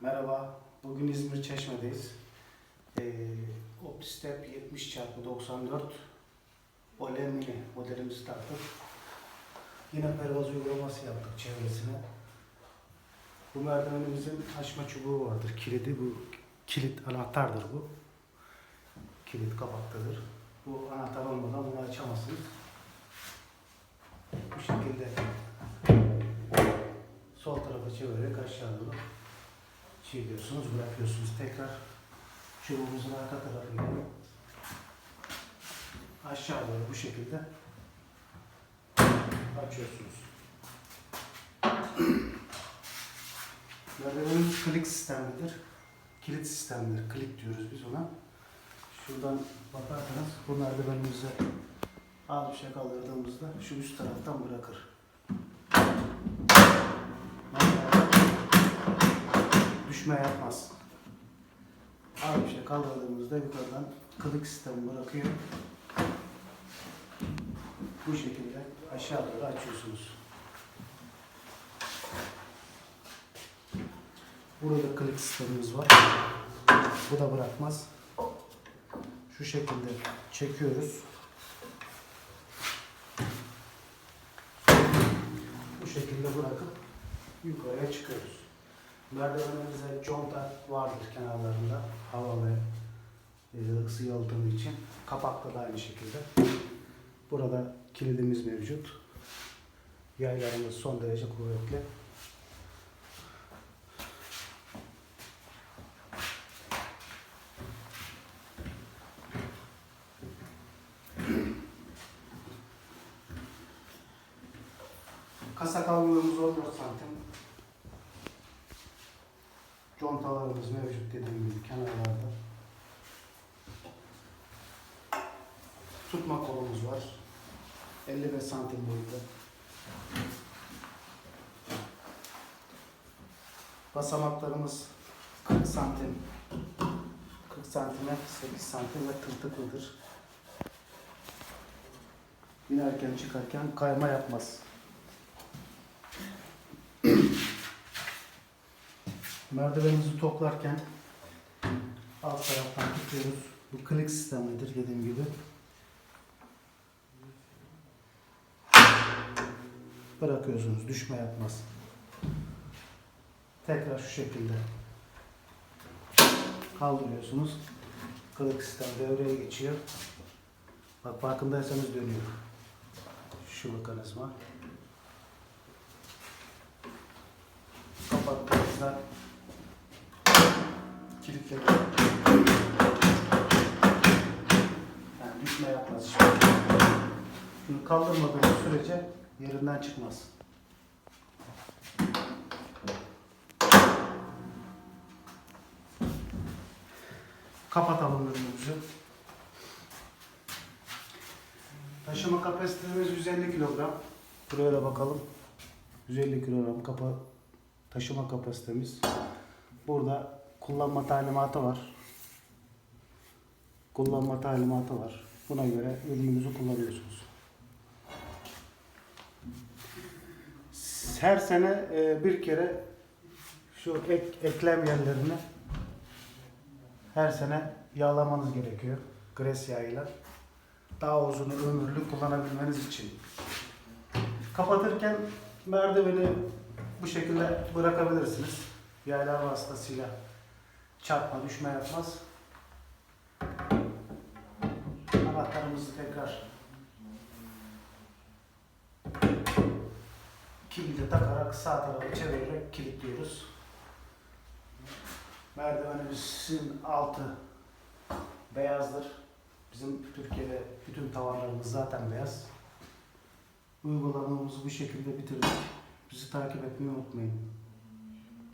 Merhaba, bugün İzmir Çeşme'deyiz. Ee, Optistep 70 x 94 Ole Mini modelimizi taktık. Yine pervaz uygulaması yaptık çevresine. Bu merdivenimizin açma çubuğu vardır, kilidi bu kilit anahtardır bu. Kilit kapaktadır. Bu anahtar olmadan bunu açamazsınız. Bu şekilde sol tarafa çevirerek aşağı doğru çeviriyorsunuz, bırakıyorsunuz. Tekrar çubuğumuzun arka tarafıyla aşağı doğru bu şekilde açıyorsunuz. Merdivenimiz klik sistemidir. Kilit sistemidir. Klik diyoruz biz ona. Şuradan bakarsanız bu merdivenimizi az bir şey kaldırdığımızda şu üst taraftan bırakır. Düşme yapmaz. Az bir şey kaldırdığımızda yukarıdan kılık sistemi bırakıyor. Bu şekilde aşağı doğru açıyorsunuz. Burada kılık sistemimiz var. Bu da bırakmaz. Şu şekilde çekiyoruz. Bu şekilde bırakıp yukarıya çıkıyoruz. Merdivenimizde conta vardır kenarlarında hava ve e, ısı yalıtımı için. Kapakta da aynı şekilde. Burada kilidimiz mevcut. Yaylarımız son derece kuvvetli. Kasa kalınlığımız 14 santim. Contalarımız mevcut dediğim gibi kenarlarda. Tutma kolumuz var. 55 santim boyunda. Basamaklarımız 40 santim. 40 santime 8 santim ve tırtıklıdır. İnerken çıkarken kayma yapmaz. Merdivenimizi toplarken alt taraftan tutuyoruz. Bu klik sistemidir dediğim gibi. Bırakıyorsunuz. Düşme yapmaz. Tekrar şu şekilde kaldırıyorsunuz. Kılık sistem devreye geçiyor. Bak farkındaysanız dönüyor. Şu mekanizma. Kapattığınızda kilitleri yani düşme yapmaz. hiçbir şey. Şunu kaldırmadığınız sürece yerinden çıkmaz. Kapatalım ürünümüzü. Taşıma kapasitemiz 150 kilogram. Buraya da bakalım. 150 kilogram kapa taşıma kapasitemiz. Burada kullanma talimatı var. Kullanma talimatı var. Buna göre ürününüzü kullanıyorsunuz. Her sene e, bir kere şu ek, eklem yerlerini her sene yağlamanız gerekiyor. Gres yağıyla. Daha uzun ömürlü kullanabilmeniz için. Kapatırken merdiveni bu şekilde bırakabilirsiniz. Yaylar vasıtasıyla çarpma, düşme yapmaz. Anahtarımızı tekrar kilidi takarak sağ tarafa çevirerek kilitliyoruz. Merdivenimizin altı beyazdır. Bizim Türkiye'de bütün tavanlarımız zaten beyaz. Uygulamamızı bu şekilde bitirdik. Bizi takip etmeyi unutmayın.